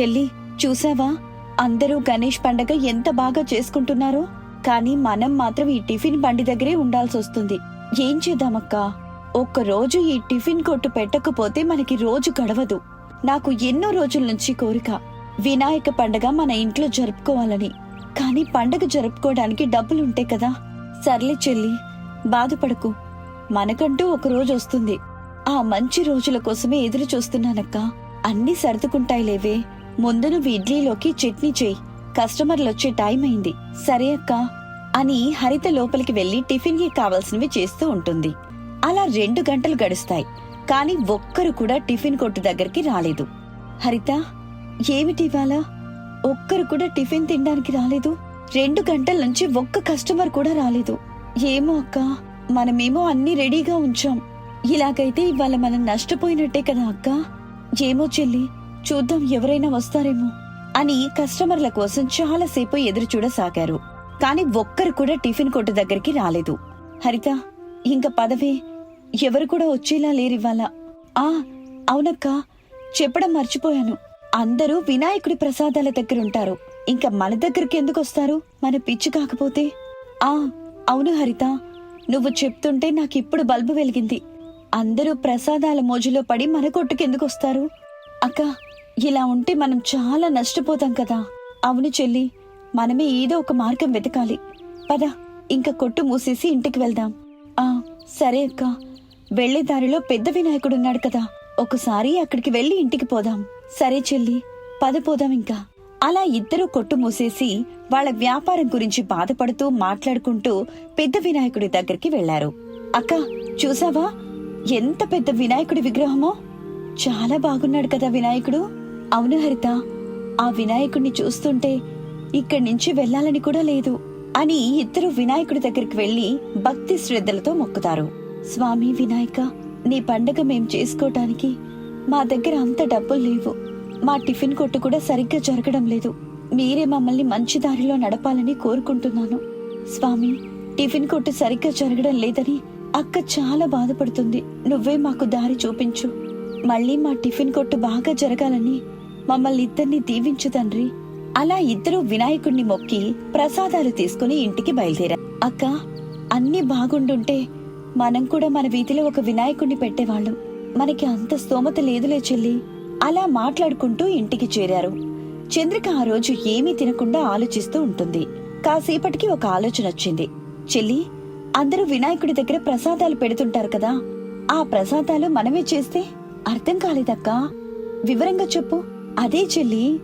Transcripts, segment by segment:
చెల్లి చూసావా? అందరూ గణేష్ పండగ ఎంత బాగా చేసుకుంటున్నారో? కానీ మనం మాత్రం ఈ టిఫిన్ బండి దగ్గరే ఉండాల్సి వస్తుంది ఏం చేద్దామక్కా? ఒక్కరోజు ఈ టిఫిన్ కొట్టు పెట్టకపోతే మనకి రోజు గడవదు. నాకు ఎన్నో రోజుల నుంచి కోరిక. వినాయక పండగ మన ఇంట్లో జరుపుకోవాలని. కానీ పండగ జరుపుకోవడానికి డబ్బులుంటే కదా? సర్లే చెల్లి బాధపడకు. మనకంటూ ఒక రోజు వస్తుంది. ఆ మంచి రోజుల కోసమే ఎదురు చూస్తున్నానక్క అన్ని సర్దుకుంటాయిలేవే. ముందు నువ్వు ఇడ్లీలోకి చట్నీ చేయి. కస్టమర్లు వచ్చే టైం అయింది సరే అక్క అని హరిత లోపలికి వెళ్ళి టిఫిన్కి కావలసినవి కావాల్సినవి చేస్తూ ఉంటుంది. అలా రెండు గంటలు గడుస్తాయి. కానీ ఒక్కరు కూడా టిఫిన్ కొట్టు దగ్గరికి రాలేదు. హరిత ఏమిటి ఇవాళ? ఒక్కరు కూడా టిఫిన్ తినడానికి రాలేదు. రెండు గంటల నుంచి ఒక్క కస్టమర్ కూడా రాలేదు. ఏమో అక్క మనమేమో అన్ని రెడీగా ఉంచాం. ఇలాగైతే ఇవాళ మనం నష్టపోయినట్టే కదా అక్క? ఏమో చెల్లి చూద్దాం ఎవరైనా వస్తారేమో అని కస్టమర్ల కోసం చాలాసేపు ఎదురు చూడసాగారు. కాని ఒక్కరు కూడా టిఫిన్ కొట్టు దగ్గరికి రాలేదు. హరిత ఇంక పదవే ఎవరు కూడా వచ్చేలా లేరివ్వాలా ఆ అవునక్క చెప్పడం మర్చిపోయాను. అందరూ వినాయకుడి ప్రసాదాల దగ్గర ఉంటారు. ఇంకా మన దగ్గరికి ఎందుకు వస్తారు? మన పిచ్చి కాకపోతే. ఆ అవును హరిత నువ్వు చెప్తుంటే నాకిప్పుడు బల్బు వెలిగింది. అందరూ ప్రసాదాల మోజులో పడి మన కొట్టుకెందుకు వస్తారు? అక్క ఇలా ఉంటే మనం చాలా నష్టపోతాం కదా. అవును చెల్లి మనమే ఏదో ఒక మార్గం వెతకాలి. పద ఇంకా కొట్టు మూసేసి ఇంటికి వెళ్దాం. ఆ సరే అక్క. వెళ్ళే దారిలో పెద్ద వినాయకుడున్నాడు కదా. ఒకసారి అక్కడికి వెళ్ళి ఇంటికి పోదాం. సరే చెల్లి పద పోదాం ఇంకా. అలా ఇద్దరూ కొట్టు మూసేసి వాళ్ళ వ్యాపారం గురించి బాధపడుతూ మాట్లాడుకుంటూ పెద్ద వినాయకుడి దగ్గరికి వెళ్ళారు అక్క చూసావా? ఎంత పెద్ద వినాయకుడి విగ్రహమో? చాలా బాగున్నాడు కదా వినాయకుడు. అవును హరిత ఆ వినాయకుడిని చూస్తుంటే ఇక్కడి నుంచి వెళ్ళాలని కూడా లేదు అని ఇద్దరు వినాయకుడి దగ్గరికి వెళ్ళి భక్తి శ్రద్ధలతో మొక్కుతారు. స్వామి వినాయక నీ పండగ మేం చేసుకోవటానికి మా దగ్గర అంత డబ్బులు లేవు. మా టిఫిన్ కొట్టు కూడా సరిగ్గా జరగడం లేదు. మీరే మమ్మల్ని మంచి దారిలో నడపాలని కోరుకుంటున్నాను. స్వామి టిఫిన్ కొట్టు సరిగ్గా జరగడం లేదని అక్క చాలా బాధపడుతుంది. నువ్వే మాకు దారి చూపించు. మళ్ళీ మా టిఫిన్ కొట్టు బాగా జరగాలని మమ్మల్ని ఇద్దరిని దీవించు తండ్రి. అలా ఇద్దరు వినాయకుణ్ణి మొక్కి ప్రసాదాలు తీసుకుని ఇంటికి బయలుదేరా అక్క అన్నీ బాగుండుంటే మనం కూడా మన వీధిలో ఒక వినాయకుణ్ణి పెట్టేవాళ్ళం. మనకి అంత స్తోమత లేదులే చెల్లి. అలా మాట్లాడుకుంటూ ఇంటికి చేరారు. చంద్రిక ఆ రోజు ఏమీ తినకుండా ఆలోచిస్తూ ఉంటుంది. కాసేపటికి ఒక ఆలోచన వచ్చింది. చెల్లి అందరూ వినాయకుడి దగ్గర ప్రసాదాలు పెడుతుంటారు కదా. ఆ ప్రసాదాలు మనమే చేస్తే అర్థం కాలేదక్కా. వివరంగా చెప్పు. అదే చెల్లి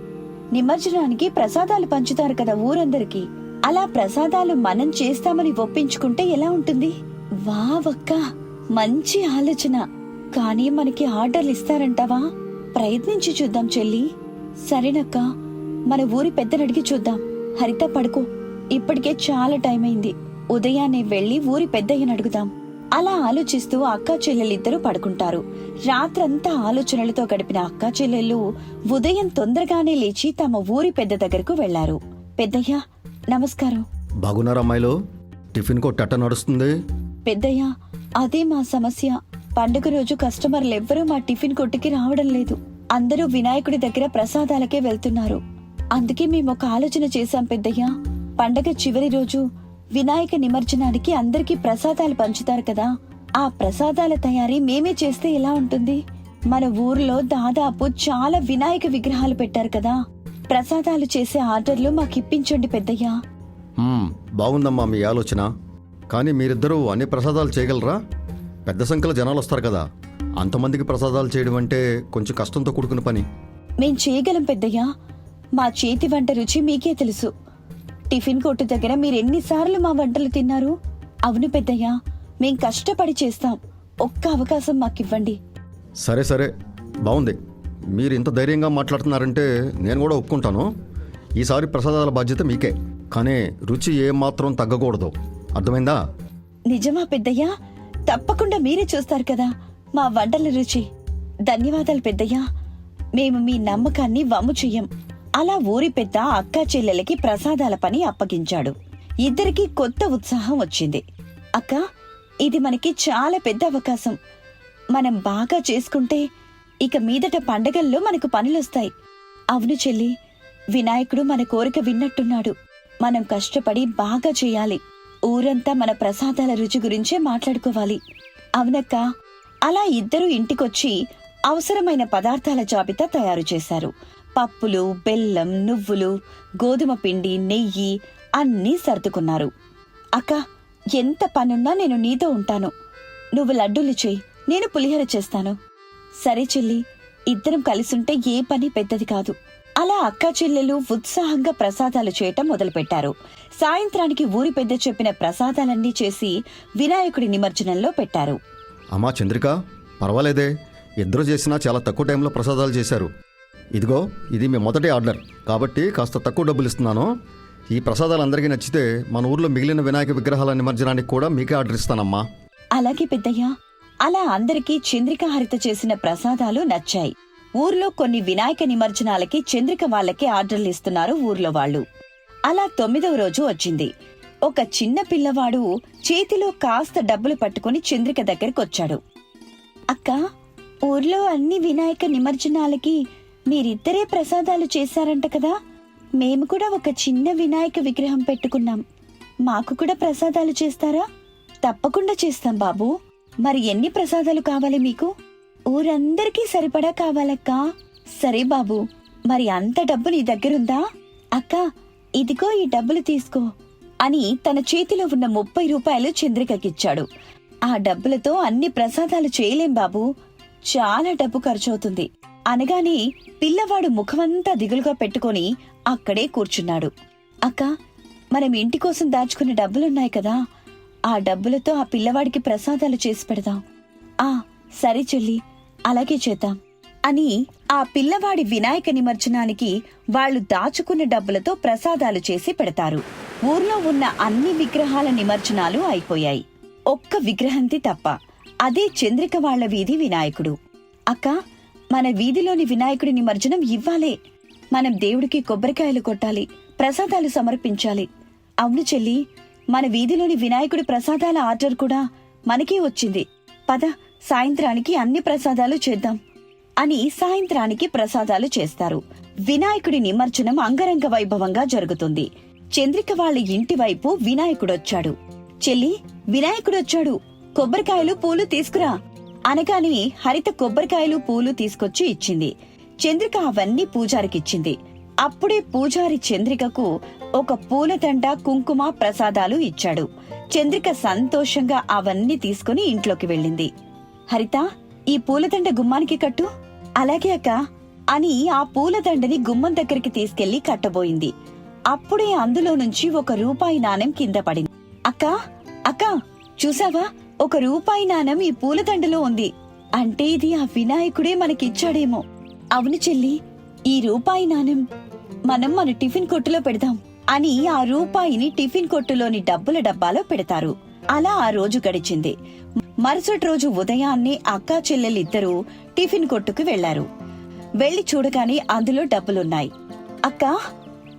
నిమజ్జనానికి ప్రసాదాలు పంచుతారు కదా ఊరందరికీ. అలా ప్రసాదాలు మనం చేస్తామని ఒప్పించుకుంటే ఎలా ఉంటుంది? వావక్క మంచి ఆలోచన. కానీ మనకి ఆర్డర్లు ఇస్తారంటావా? ప్రయత్నించి చూద్దాం చెల్లి. సరేనక్క మన ఊరి పెద్దనడిగి చూద్దాం. హరిత పడుకో. ఇప్పటికే చాలా టైం అయింది ఉదయాన్నే వెళ్ళి ఊరి పెద్దయ్యని అడుగుదాం. అలా ఆలోచిస్తూ అక్కా చెల్లెలిద్దరూ పడుకుంటారు. రాత్రంతా ఆలోచనలతో గడిపిన అక్కా చెల్లెళ్ళు ఉదయం తొందరగానే లేచి తమ ఊరి పెద్ద దగ్గరకు వెళ్ళారు. పెద్దయ్య నమస్కారం. బాగున్నారా అమ్మాయిలు? టిఫిన్ కొట్టు ఎట్ట నడుస్తుంది. పెద్దయ్య అదే మా సమస్య. పండుగ రోజు కస్టమర్లు ఎవ్వరూ మా టిఫిన్ కొట్టుకి రావడం లేదు. అందరూ వినాయకుడి దగ్గర ప్రసాదాలకే వెళ్తున్నారు. అందుకే మేము ఒక ఆలోచన చేశాం పెద్దయ్య. పండగ చివరి రోజు వినాయక నిమజ్జనానికి అందరికీ ప్రసాదాలు పంచుతారు కదా. ఆ ప్రసాదాల తయారీ మేమే చేస్తే ఎలా ఉంటుంది? మన ఊర్లో దాదాపు చాలా వినాయక విగ్రహాలు పెట్టారు కదా. ప్రసాదాలు చేసే ఆర్డర్లు మాకిప్పించండి పెద్దయ్యా. మ్మ్, బాగుందమ్మా మీ ఆలోచన. కానీ మీరిద్దరూ అన్ని ప్రసాదాలు చేయగలరా? పెద్ద సంఖ్యలో జనాలు వస్తారు కదా. అంతమందికి ప్రసాదాలు చేయడం అంటే కొంచెం కష్టంతో కూడుకున్న పని. మేం చేయగలం పెద్దయ్యా. మా చేతి వంట రుచి మీకే తెలుసు. టిఫిన్ కొట్టు దగ్గర మీరెన్నిసార్లు మా వంటలు తిన్నారు? అవును పెద్దయ్యా మేం కష్టపడి చేస్తాం. ఒక్క అవకాశం మాకివ్వండి. సరే సరే. బాగుంది మీరు ఇంత ధైర్యంగా మాట్లాడుతున్నారంటే నేను కూడా ఒప్పుకుంటాను. ఈసారి ప్రసాదాల బాధ్యత మీకే. కానీ రుచి ఏమాత్రం తగ్గకూడదు. అర్థమైందా? నిజమా పెద్దయ్యా? తప్పకుండా మీరే చూస్తారు కదా మా వంటల రుచి. ధన్యవాదాలు పెద్దయ్యా. మేము మీ నమ్మకాన్ని వమ్ము చెయ్యం. అలా ఊరి పెద్ద అక్కా చెల్లెలకి ప్రసాదాల పని అప్పగించాడు. ఇద్దరికి కొత్త ఉత్సాహం వచ్చింది. అక్క ఇది మనకి చాలా పెద్ద అవకాశం. మనం బాగా చేసుకుంటే ఇక మీదట పండగల్లో మనకు పనులొస్తాయి. అవును చెల్లి వినాయకుడు మన కోరిక విన్నట్టున్నాడు. మనం కష్టపడి బాగా చేయాలి. ఊరంతా మన ప్రసాదాల రుచి గురించే మాట్లాడుకోవాలి. అవునక్క అలా ఇద్దరు ఇంటికొచ్చి అవసరమైన పదార్థాల జాబితా తయారు చేశారు. పప్పులు బెల్లం నువ్వులు గోధుమ పిండి నెయ్యి అన్నీ సర్దుకున్నారు. అక్క ఎంత పనున్నా నేను నీతో ఉంటాను. నువ్వు లడ్డూలు చెయ్యి నేను పులిహోర చేస్తాను. సరే చెల్లి ఇద్దరం కలిసుంటే ఏ పని పెద్దది కాదు. అలా అక్కా చెల్లెలు ఉత్సాహంగా ప్రసాదాలు చేయటం మొదలుపెట్టారు. సాయంత్రానికి ఊరి పెద్ద చెప్పిన ప్రసాదాలన్నీ చేసి వినాయకుడి నిమజ్జనంలో పెట్టారు. అమ్మా చంద్రిక పర్వాలేదే. ఇద్దరు చేసినా చాలా తక్కువ టైంలో ప్రసాదాలు చేశారు. ఇదిగో ఇది మీ మొదటి ఆర్డర్. కాబట్టి కాస్త తక్కువ డబ్బులు ఇస్తున్నాను. ఈ ప్రసాదాలు అందరికీ నచ్చితే మన ఊర్లో మిగిలిన వినాయక విగ్రహాల నిమజ్జనానికి కూడా మీకే ఆర్డర్ ఇస్తానమ్మా. అలాగే పెద్దయ్య. అలా అందరికీ చంద్రిక హరిత చేసిన ప్రసాదాలు నచ్చాయి. ఊర్లో కొన్ని వినాయక నిమజ్జనాలకి చంద్రిక వాళ్ళకి ఆర్డర్లు ఇస్తున్నారు ఊర్లో వాళ్ళు. అలా తొమ్మిదవ రోజు వచ్చింది. ఒక చిన్న పిల్లవాడు చేతిలో కాస్త డబ్బులు పట్టుకుని చంద్రిక దగ్గరికి వచ్చాడు అక్క ఊర్లో అన్ని వినాయక నిమజ్జనాలకి మీరిద్దరే ప్రసాదాలు చేశారంట కదా? మేము కూడా ఒక చిన్న వినాయక విగ్రహం పెట్టుకున్నాం. మాకు కూడా ప్రసాదాలు చేస్తారా? తప్పకుండా చేస్తాం బాబు. మరి ఎన్ని ప్రసాదాలు కావాలి మీకు? ఊరందరికీ సరిపడా కావాలక్కా. సరే బాబు. మరి అంత డబ్బు నీ దగ్గరుందా? అక్క ఇదిగో ఈ డబ్బులు తీసుకో అని తన చేతిలో ఉన్న ముప్పై రూపాయలు చంద్రికకిచ్చాడు. ఆ డబ్బులతో అన్ని ప్రసాదాలు చేయలేం బాబు. చాలా డబ్బు ఖర్చవుతుంది. అనగానే పిల్లవాడు ముఖమంతా దిగులుగా పెట్టుకొని అక్కడే కూర్చున్నాడు. అక్క మనం ఇంటి కోసం దాచుకున్న డబ్బులున్నాయి కదా. ఆ డబ్బులతో ఆ పిల్లవాడికి ప్రసాదాలు చేసి పెడదాం. ఆ సరే చెల్లి అలాగే చేద్దాం. అని ఆ పిల్లవాడి వినాయక నిమజ్జనానికి వాళ్ళు దాచుకున్న డబ్బులతో ప్రసాదాలు చేసి పెడతారు. ఊర్లో ఉన్న అన్ని విగ్రహాల నిమజ్జనాలు అయిపోయాయి. ఒక్క విగ్రహంతి తప్ప అదే చంద్రిక వాళ్ళ వీధి వినాయకుడు. అక్క మన వీధిలోని వినాయకుడి నిమజ్జనం ఇవ్వాలే. మనం దేవుడికి కొబ్బరికాయలు కొట్టాలి ప్రసాదాలు సమర్పించాలి. అవును చెల్లి మన వీధిలోని వినాయకుడి ప్రసాదాల ఆర్డర్ కూడా మనకే వచ్చింది. పద సాయంత్రానికి అన్ని ప్రసాదాలు చేద్దాం. అని సాయంత్రానికి ప్రసాదాలు చేస్తారు. వినాయకుడి నిమజ్జనం అంగరంగ వైభవంగా జరుగుతుంది. చంద్రిక వాళ్ళ ఇంటి వైపు వినాయకుడొచ్చాడు. చెల్లి వినాయకుడొచ్చాడు. కొబ్బరికాయలు పూలు తీసుకురా. అనగానే హరిత కొబ్బరికాయలు పూలు తీసుకొచ్చి ఇచ్చింది. చంద్రిక అవన్నీ పూజారికిచ్చింది. అప్పుడే పూజారి చంద్రికకు ఒక పూలదండ కుంకుమ ప్రసాదాలు ఇచ్చాడు. చంద్రిక సంతోషంగా అవన్నీ తీసుకుని ఇంట్లోకి వెళ్ళింది. హరిత ఈ పూలదండ గుమ్మానికి కట్టు. అలాగే అక్క అని ఆ పూలదండని గుమ్మం దగ్గరికి తీసుకెళ్ళి కట్టబోయింది. అప్పుడే అందులో నుంచి ఒక రూపాయి నాణెం కింద పడింది. అక్క అక్క చూసావా? ఒక రూపాయి నాణెం ఈ పూలదండలో ఉంది. అంటే ఇది ఆ వినాయకుడే మనకిచ్చాడేమో. అవును చెల్లి ఈ రూపాయి నాణెం మనం మన టిఫిన్ కొట్టులో పెడదాం అని ఆ రూపాయిని టిఫిన్ కొట్టులోని డబ్బుల డబ్బాలో పెడతారు. అలా ఆ రోజు గడిచింది. మరుసటి రోజు ఉదయాన్నే అక్కా చెల్లెలిద్దరూ టిఫిన్ కొట్టుకు వెళ్ళారు వెళ్ళి చూడగానే అందులో డబ్బులున్నాయి. అక్కా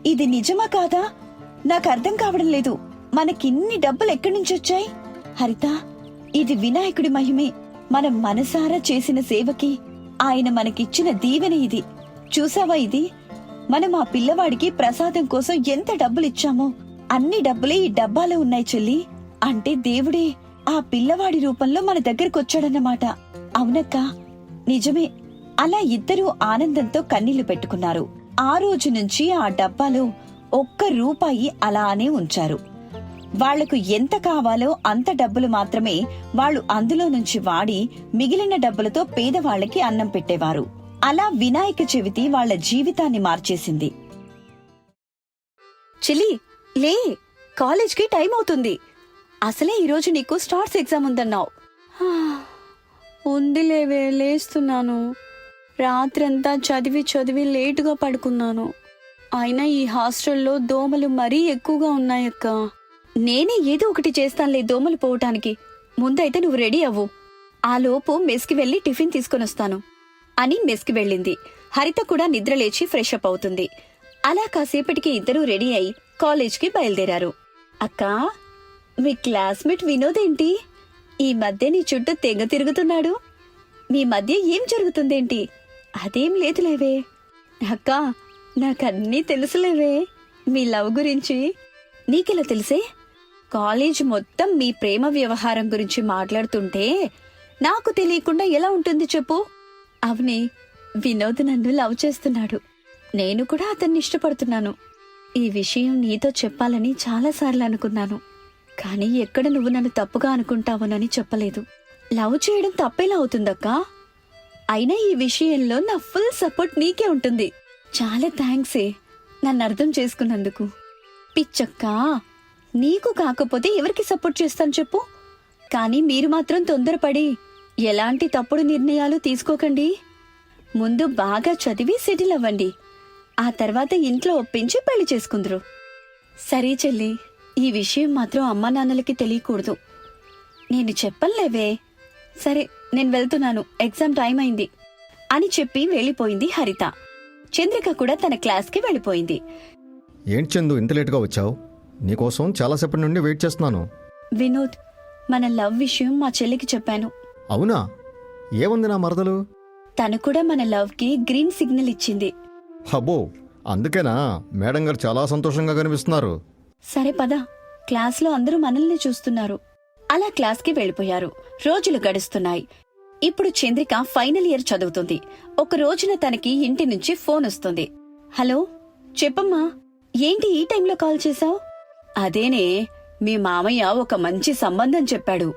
ఇది నిజమా కాదా? నాకు అర్థం కావడం లేదు. మనకిన్ని డబ్బులు ఎక్కడి నుంచి వచ్చాయి హరిత ఇది వినాయకుడి మహిమే. మనం మనసారా చేసిన సేవకి ఆయన మనకిచ్చిన దీవెన ఇది. చూసావా ఇది? మనం ఆ పిల్లవాడికి ప్రసాదం కోసం ఎంత డబ్బులిచ్చామో. అన్ని డబ్బులే ఈ డబ్బాలో ఉన్నాయి చెల్లి. అంటే దేవుడే ఆ పిల్లవాడి రూపంలో మన దగ్గరకొచ్చాడన్నమాట. అవునక్క? నిజమే. అలా ఇద్దరూ ఆనందంతో కన్నీళ్ళు పెట్టుకున్నారు. ఆ రోజు నుంచి ఆ డబ్బాలో ఒక్క రూపాయి అలానే ఉంచారు. వాళ్ళకు ఎంత కావాలో అంత డబ్బులు మాత్రమే వాళ్ళు అందులో నుంచి వాడి మిగిలిన డబ్బులతో పేదవాళ్ళకి అన్నం పెట్టేవారు. అలా వినాయక చవితి వాళ్ళ జీవితాన్ని మార్చేసింది. చిలి లే కాలేజ్కి టైం అవుతుంది. అసలే ఈరోజు నీకు స్టార్స్ ఎగ్జామ్ ఉందన్నావు. ఉంది లేవే లేస్తున్నాను. రాత్రంతా చదివి చదివి లేటుగా పడుకున్నాను. అయినా ఈ హాస్టల్లో దోమలు మరీ ఎక్కువగా ఉన్నాయక్క. నేనే ఏదో ఒకటి చేస్తానులే దోమలు పోవటానికి. ముందైతే నువ్వు రెడీ అవ్వు. ఆ లోపు మెస్కి వెళ్ళి టిఫిన్ తీసుకొనొస్తాను అని మెస్కి వెళ్ళింది. హరిత కూడా నిద్రలేచి ఫ్రెష్ అప్ అవుతుంది. అలా కాసేపటికి ఇద్దరూ రెడీ అయి కాలేజ్కి బయలుదేరారు. అక్కా మీ క్లాస్మేట్ వినోద్ ఏంటి? ఈ మధ్య నీ చుట్టూ తెగ తిరుగుతున్నాడు. మీ మధ్య ఏం జరుగుతుందేంటి? అదేం లేదులేవే. అక్కా నాకన్నీ తెలుసులేవే. మీ లవ్ గురించి. నీకెలా తెలిసే? కాలేజ్ మొత్తం మీ ప్రేమ వ్యవహారం గురించి మాట్లాడుతుంటే నాకు తెలియకుండా ఎలా ఉంటుంది చెప్పు? అవునే వినోద్ నన్ను లవ్ చేస్తున్నాడు. నేను కూడా అతన్ని ఇష్టపడుతున్నాను. ఈ విషయం నీతో చెప్పాలని చాలాసార్లు అనుకున్నాను. కానీ ఎక్కడ నువ్వు నన్ను తప్పుగా అనుకుంటావునని చెప్పలేదు. లవ్ చేయడం తప్పేలా అవుతుందక్కా? అయినా ఈ విషయంలో నా ఫుల్ సపోర్ట్ నీకే ఉంటుంది. చాలా థ్యాంక్సే నన్ను అర్థం చేసుకున్నందుకు. పిచ్చక్కా! నీకు కాకపోతే ఎవరికి సపోర్ట్ చేస్తాను చెప్పు. కానీ మీరు మాత్రం తొందరపడి ఎలాంటి తప్పుడు నిర్ణయాలు తీసుకోకండి. ముందు బాగా చదివి సెటిల్ అవ్వండి. ఆ తర్వాత ఇంట్లో ఒప్పించి పెళ్ళి చేసుకుందరు. సరే చెల్లి ఈ విషయం మాత్రం అమ్మా నాన్నలకి తెలియకూడదు. నేను చెప్పలేవే. సరే నేను వెళ్తున్నాను. ఎగ్జామ్ టైం అయింది. అని చెప్పి వెళ్ళిపోయింది హరిత. చంద్రిక కూడా తన క్లాస్కి వెళ్ళిపోయింది. ఏంటి చందు ఇంత లేటుగా వచ్చావు? నీకోసం చాలాసేపటి నుండి వెయిట్ చేస్తున్నాను. వినోద్ మన లవ్ విషయం మా చెల్లికి చెప్పాను. అవునా? ఏముంది నా మరదలు? తను కూడా మన లవ్కి గ్రీన్ సిగ్నల్ ఇచ్చింది. హబ్బో అందుకేనా? మేడం గారు చాలా సంతోషంగా కనిపిస్తున్నారు. సరే పద. క్లాస్లో అందరూ మనల్ని చూస్తున్నారు. అలా క్లాస్కి వెళ్ళిపోయారు. రోజులు గడుస్తున్నాయి. ఇప్పుడు చంద్రిక ఫైనల్ ఇయర్ చదువుతుంది. ఒక రోజున తనకి ఇంటి నుంచి ఫోన్ వస్తుంది. హలో చెప్పమ్మా. ఏంటి ఈ టైంలో కాల్ చేశావు? అదేనే మీ మామయ్య ఒక మంచి సంబంధం చెప్పాడు.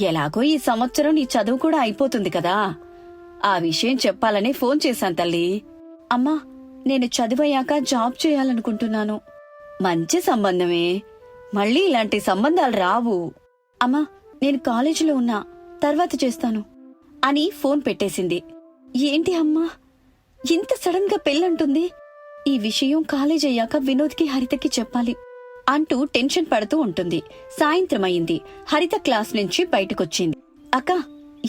ఎలాగో ఈ సంవత్సరం నీ చదువు కూడా అయిపోతుంది కదా. ఆ విషయం చెప్పాలని ఫోన్ చేశాను తల్లి. అమ్మా నేను చదివయ్యాక జాబ్ చేయాలనుకుంటున్నాను. మంచి సంబంధమే. మళ్ళీ ఇలాంటి సంబంధాలు రావు. అమ్మా నేను కాలేజీలో ఉన్నా తర్వాత చేస్తాను అని ఫోన్ పెట్టేసింది. ఏంటి అమ్మా ఇంత సడన్గా పెళ్ళంటుంది? ఈ విషయం కాలేజ్ అయ్యాక వినోద్కి హరితకి చెప్పాలి. అంటూ టెన్షన్ పడుతూ ఉంటుంది. సాయంత్రం అయింది హరిత క్లాస్ నుంచి బయటకొచ్చింది. అక్క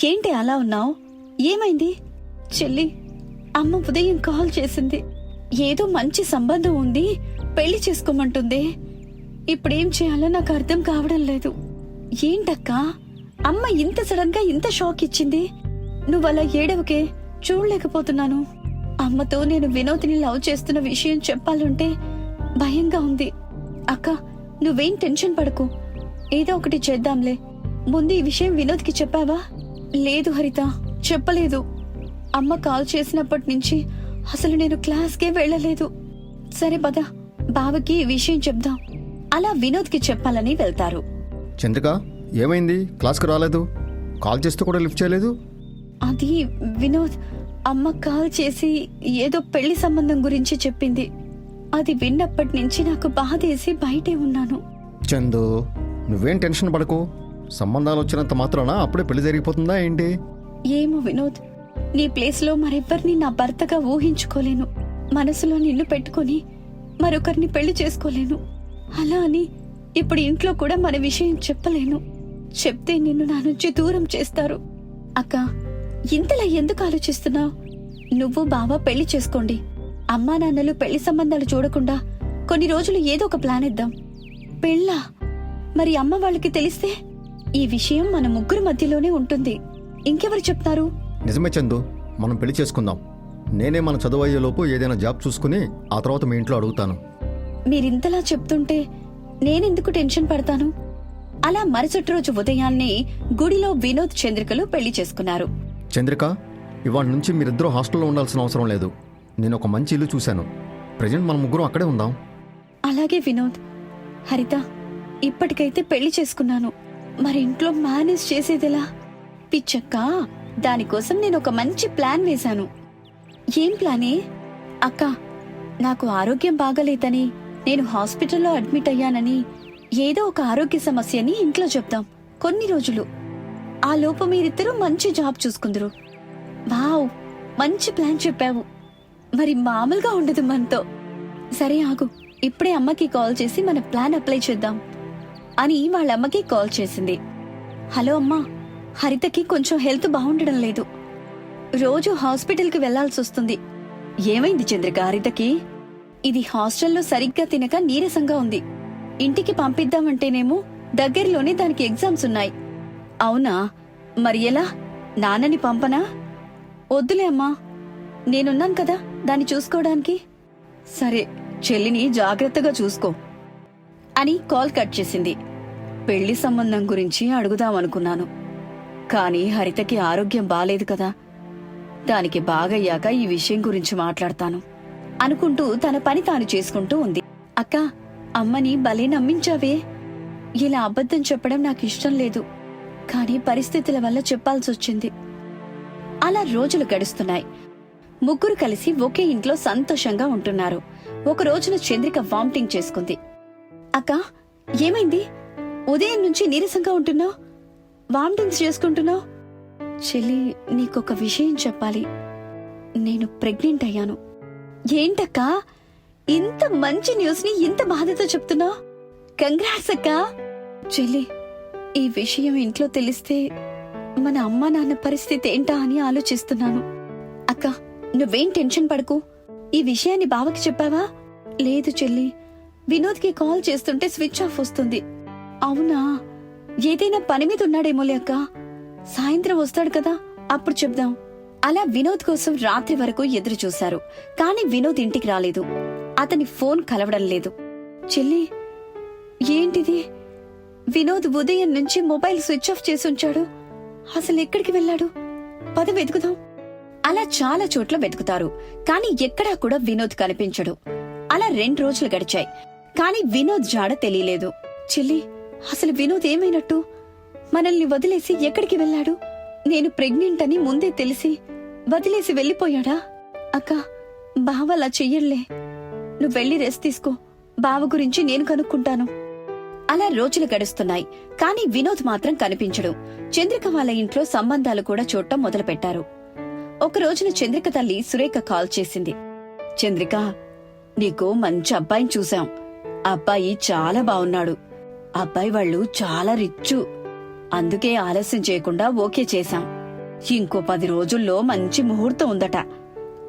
ఏంటి అలా ఉన్నావు? ఏమైంది? చెల్లి అమ్మ ఉదయం కాల్ చేసింది. ఏదో మంచి సంబంధం ఉంది. పెళ్ళి చేసుకోమంటుంది. ఇప్పుడేం చేయాలో నాకు అర్థం కావడం లేదు. ఏంటక్కా? అమ్మ ఇంత సడన్గా ఇంత షాక్ ఇచ్చింది. నువ్వలా ఏడవకే చూడలేకపోతున్నాను. అమ్మతో నేను వినోద్ని లవ్ చేస్తున్న విషయం చెప్పాలంటే భయంగా ఉంది. అక్క నువ్వేం టెన్షన్ పడకు. ఏదో ఒకటి చేద్దాంలే. ముందు ఈ విషయం వినోద్కి చెప్పావా? లేదు హరిత చెప్పలేదు. అమ్మ కాల్ చేసినప్పటి నుంచి అసలు నేను క్లాస్కే వెళ్ళలేదు. సరే పద బావకి ఈ విషయం చెప్దాం. అలా వినోద్కి చెప్పాలని వెళ్తారు. చంద్రిక ఏమైంది? క్లాస్కి రాలేదు. కాల్ చేస్తే కూడా లిఫ్ట్ చేయలేదు? అది వినోద్ అమ్మ కాల్ చేసి ఏదో పెళ్ళి సంబంధం గురించి చెప్పింది. అది విన్నప్పటి నుంచి నాకు బాధేసి బయటే ఉన్నాను. చందు నువ్వేం టెన్షన్ పడకు. సంబంధాలు వచ్చినంత మాత్రాన అప్పుడే పెళ్ళి జరిగిపోతుందా ఏంటి? ఏమో వినోద్ నీ ప్లేస్లో మరెవ్వరిని నా భర్తగా ఊహించుకోలేను. మనసులో నిన్ను పెట్టుకొని మరొకరిని పెళ్ళి చేసుకోలేను. అలా అని ఇప్పుడు ఇంట్లో కూడా మన విషయం చెప్పలేను. చెప్తే నిన్ను నా నుంచి దూరం చేస్తారు. అక్క ఇంతలా ఎందుకు ఆలోచిస్తున్నావు? నువ్వు బావ పెళ్ళి చేసుకోండి. అమ్మా నాన్నలు పెళ్ళి సంబంధాలు చూడకుండా కొన్ని రోజులు ఏదో ఒక ప్లాన్ ఇద్దాం. పెళ్ళా? మరి అమ్మ వాళ్ళకి తెలిస్తే ఈ విషయం మన ముగ్గురు మధ్యలోనే ఉంటుంది. ఇంకెవరు చెప్తారు? నిజమే చందు మనం పెళ్ళి చేసుకుందాం. నేనే మన చదువు అయ్యేలోపు ఏదైనా జాబ్ చూసుకుని ఆ తర్వాత మీ ఇంట్లో అడుగుతాను. మీరింతలా చెప్తుంటే నేనెందుకు టెన్షన్ పడతాను? అలా మరుసటి రోజు ఉదయాన్నే గుడిలో వినోద్ చంద్రికలు పెళ్ళి చేసుకున్నారు. చంద్రిక ఇవాళ నుంచి మీరిద్దరూ హాస్టల్లో ఉండాల్సిన అవసరం లేదు. నేను ఒక మంచి ఇల్లు చూశాను. ప్రజెంట్ మన ముగ్గురం అక్కడే ఉందాం. అలాగే వినోద్. హరిత ఇప్పటికైతే పెళ్ళి చేసుకున్నాను. మరి ఇంట్లో మేనేజ్ చేసేదెలా? పిచ్చక్క దానికోసం నేను ఒక మంచి ప్లాన్ వేశాను. ఏం ప్లానే? అక్క నాకు ఆరోగ్యం బాగలేదని నేను హాస్పిటల్లో అడ్మిట్ అయ్యానని ఏదో ఒక ఆరోగ్య సమస్యని ఇంట్లో చెప్దాం. కొన్ని రోజులు. ఆ లోపు మీరిద్దరూ మంచి జాబ్ చూసుకుందరు. వావ్ మంచి ప్లాన్ చెప్పావు. మరి మామూలుగా ఉండదు మనతో. సరే ఆగు ఇప్పుడే అమ్మకి కాల్ చేసి మన ప్లాన్ అప్లై చేద్దాం. అని వాళ్ళ అమ్మకి కాల్ చేసింది. హలో అమ్మా హరితకి కొంచెం హెల్త్ బాగుండడం లేదు. రోజు హాస్పిటల్కి వెళ్ళాల్సి వస్తుంది. ఏమైంది చంద్రిక హరితకి? ఇది హాస్టల్లో సరిగ్గా తినక నీరసంగా ఉంది. ఇంటికి పంపిద్దామంటేనేమో దగ్గరలోనే దానికి ఎగ్జామ్స్ ఉన్నాయి. అవునా? మరి ఎలా? నాన్నని పంపనా? వద్దులే అమ్మా నేనున్నాను కదా దాన్ని చూసుకోవడానికి? సరే చెల్లిని జాగ్రత్తగా చూసుకో. అని కాల్ కట్ చేసింది. పెళ్ళి సంబంధం గురించి అడుగుదామనుకున్నాను కానీ హరితకి ఆరోగ్యం బాలేదు కదా. దానికి బాగయ్యాక ఈ విషయం గురించి మాట్లాడతాను అనుకుంటూ తన పని తాను చేసుకుంటూ ఉంది. అక్క అమ్మని భలే నమ్మించావే. ఇలా అబద్ధం చెప్పడం నాకు ఇష్టం లేదు. కానీ పరిస్థితుల వల్ల చెప్పాల్సి వచ్చింది అలా రోజులు గడుస్తున్నాయి. ముగ్గురు కలిసి ఒకే ఇంట్లో సంతోషంగా ఉంటున్నారు. ఒక రోజున చంద్రిక వామిటింగ్ చేసుకుంది. అక్క ఏమైంది? ఉదయం నుంచి నీరసంగా ఉంటున్నావు? వామిటింగ్స్ చేసుకుంటున్నావు? చెల్లి నీకొక విషయం చెప్పాలి. నేను ప్రెగ్నెంట్ అయ్యాను. ఏంటక్కా? ఇంత మంచి న్యూస్ని ఇంత బాధతో చెప్తున్నావు? కంగ్రాట్స్ అక్క! చెల్లి ఈ విషయం ఇంట్లో తెలిస్తే మన అమ్మా నాన్న పరిస్థితి ఏంటా అని ఆలోచిస్తున్నాను. అక్క నువ్వేం టెన్షన్ పడకు. ఈ విషయాన్ని బావకి చెప్పావా? లేదు చెల్లి. వినోద్కి కాల్ చేస్తుంటే స్విచ్ ఆఫ్ వస్తుంది. అవునా? ఏదైనా పని మీద ఉన్నాడేమోలే అక్క. సాయంత్రం వస్తాడు కదా అప్పుడు చెప్దాం. అలా వినోద్ కోసం రాత్రి వరకు ఎదురు చూశారు. కానీ వినోద్ ఇంటికి రాలేదు. అతని ఫోన్ కలవడం లేదు. చెల్లి ఏంటిది? వినోద్ ఉదయం నుంచి మొబైల్ స్విచ్ ఆఫ్ చేసి ఉంచాడు. అసలు ఎక్కడికి వెళ్ళాడు? పద వెతుకుదాం. అలా చాలా చోట్ల వెతుకుతారు. కానీ ఎక్కడా కూడా వినోద్ కనిపించడు. అలా రెండు రోజులు గడిచాయి. కానీ వినోద్ జాడ తెలియలేదు. చెల్లి అసలు వినోద్ ఏమైనట్టు? మనల్ని వదిలేసి ఎక్కడికి వెళ్ళాడు? నేను ప్రెగ్నెంట్ అని ముందే తెలిసి వదిలేసి వెళ్ళిపోయాడా? అక్క బావ అలా చెయ్యలే నువ్వు వెళ్ళి రెస్ట్ తీసుకో. బావ గురించి నేను కనుక్కుంటాను. అలా రోజులు గడుస్తున్నాయి. కానీ వినోద్ మాత్రం కనిపించడు. చంద్రిక వాళ్ళ ఇంట్లో సంబంధాలు కూడా చూడటం మొదలుపెట్టారు. ఒక రోజున చంద్రిక తల్లి సురేఖ కాల్ చేసింది. చంద్రిక నీకు మంచి అబ్బాయిని చూశాం. అబ్బాయి చాలా బాగున్నాడు అబ్బాయి వాళ్ళు చాలా రిచ్చు. అందుకే ఆలస్యం చేయకుండా ఓకే చేశాం. ఇంకో పది రోజుల్లో మంచి ముహూర్తం ఉందట.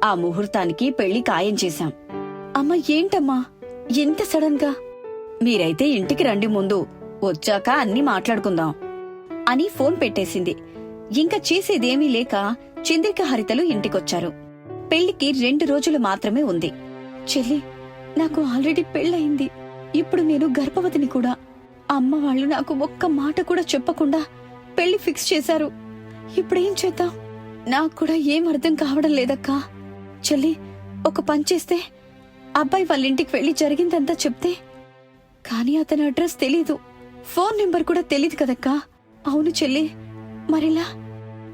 ఆ ముహూర్తానికి పెళ్ళి ఖాయం చేశాం. అమ్మా ఏంటమ్మా? ఎంత సడన్గా మీరైతే ఇంటికి రండి ముందు. వచ్చాక అన్ని మాట్లాడుకుందాం. అని ఫోన్ పెట్టేసింది. ఇంకా చేసేదేమీ లేక చంద్రిక హరితలు ఇంటికొచ్చారు. పెళ్ళికి రెండు రోజులు మాత్రమే ఉంది. చెల్లి నాకు ఆల్రెడీ పెళ్ళయింది. ఇప్పుడు నేను గర్భవతిని కూడా. అమ్మ వాళ్ళు నాకు ఒక్క మాట కూడా చెప్పకుండా పెళ్ళి ఫిక్స్ చేశారు. ఇప్పుడేం చేద్దాం? నాకు కూడా ఏం అర్థం కావడం లేదక్కా. చెల్లి ఒక పని చేస్తే అబ్బాయి వాళ్ళ ఇంటికి వెళ్ళి జరిగిందంతా చెప్తే? కానీ అతని అడ్రస్ తెలీదు. ఫోన్ నెంబర్ కూడా తెలీదు కదక్కా. అవును చెల్లి మరిలా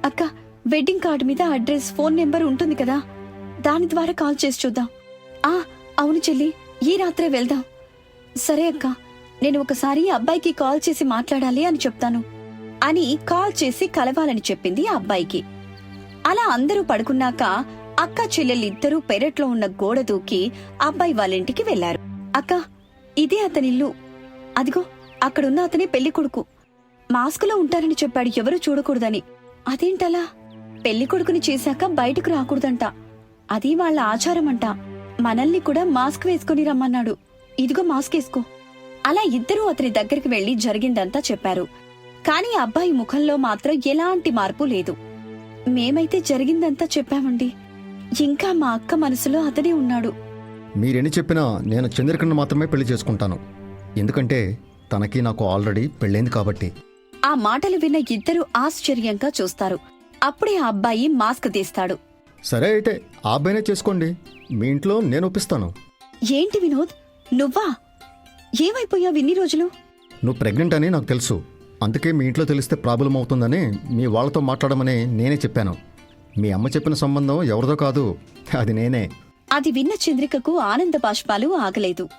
అక్క వెడ్డింగ్ కార్డు మీద అడ్రస్ ఫోన్ నెంబర్ ఉంటుంది కదా? దాని ద్వారా కాల్ చేసి చూద్దాం. ఆ అవును చెల్లి ఈ రాత్రే వెళ్దాం. సరే అక్క నేను ఒకసారి అబ్బాయికి కాల్ చేసి మాట్లాడాలి అని చెప్తాను. అని కాల్ చేసి కలవాలని చెప్పింది ఆ అబ్బాయికి. అలా అందరూ పడుకున్నాక అక్క చెల్లెలిద్దరూ పెరట్లో ఉన్న గోడ దూకి అబ్బాయి వాళ్ళింటికి వెళ్ళారు. అక్క ఇదే అతనిల్లు. అదిగో అక్కడున్న అతని పెళ్ళి కొడుకు మాస్కులో ఉంటారని చెప్పాడు ఎవరూ చూడకూడదని. అదేంటలా? పెళ్ళి కొడుకుని చేశాక బయటకు రాకూడదంట. అది వాళ్ళ ఆచారమంట. మనల్ని కూడా మాస్క్ వేసుకుని రమ్మన్నాడు. ఇదిగో మాస్క్ వేసుకో. అలా ఇద్దరూ అతని దగ్గరికి వెళ్ళి జరిగిందంతా చెప్పారు. కానీ అబ్బాయి ముఖంలో మాత్రం ఎలాంటి మార్పు లేదు. మేమైతే జరిగిందంతా చెప్పామండి. ఇంకా మా అక్క మనసులో అతనే ఉన్నాడు. మీరెన్ని చెప్పినా నేను చంద్రికను మాత్రమే పెళ్ళి చేసుకుంటాను. ఎందుకంటే తనకి నాకు ఆల్రెడీ పెళ్ళైంది కాబట్టి. ఆ మాటలు విన్న ఇద్దరు ఆశ్చర్యంగా చూస్తారు. అప్పుడే ఆ అబ్బాయి మాస్క్ తీస్తాడు. సరే అయితే ఆ అబ్బాయినే చేసుకోండి. మీ ఇంట్లో నేను ఒప్పిస్తాను. ఏంటి వినోద్? నువ్వా? ఏమైపోయావు ఇన్ని రోజులు? నువ్వు ప్రెగ్నెంట్ అని నాకు తెలుసు. అందుకే మీ ఇంట్లో తెలిస్తే ప్రాబ్లం అవుతుందని మీ వాళ్ళతో మాట్లాడమని నేనే చెప్పాను. మీ అమ్మ చెప్పిన సంబంధం ఎవరిదో కాదు అది నేనే. అది విన్న చంద్రికకు ఆనంద బాష్పాలు ఆగలేదు.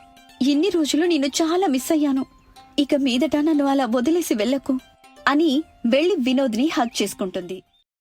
ఇన్ని రోజులు నిన్ను చాలా మిస్ అయ్యాను. ఇక మీదట నన్ను అలా వదిలేసి వెళ్ళకు. అని వెళ్ళి వినోద్ని హక్ చేసుకుంటుంది.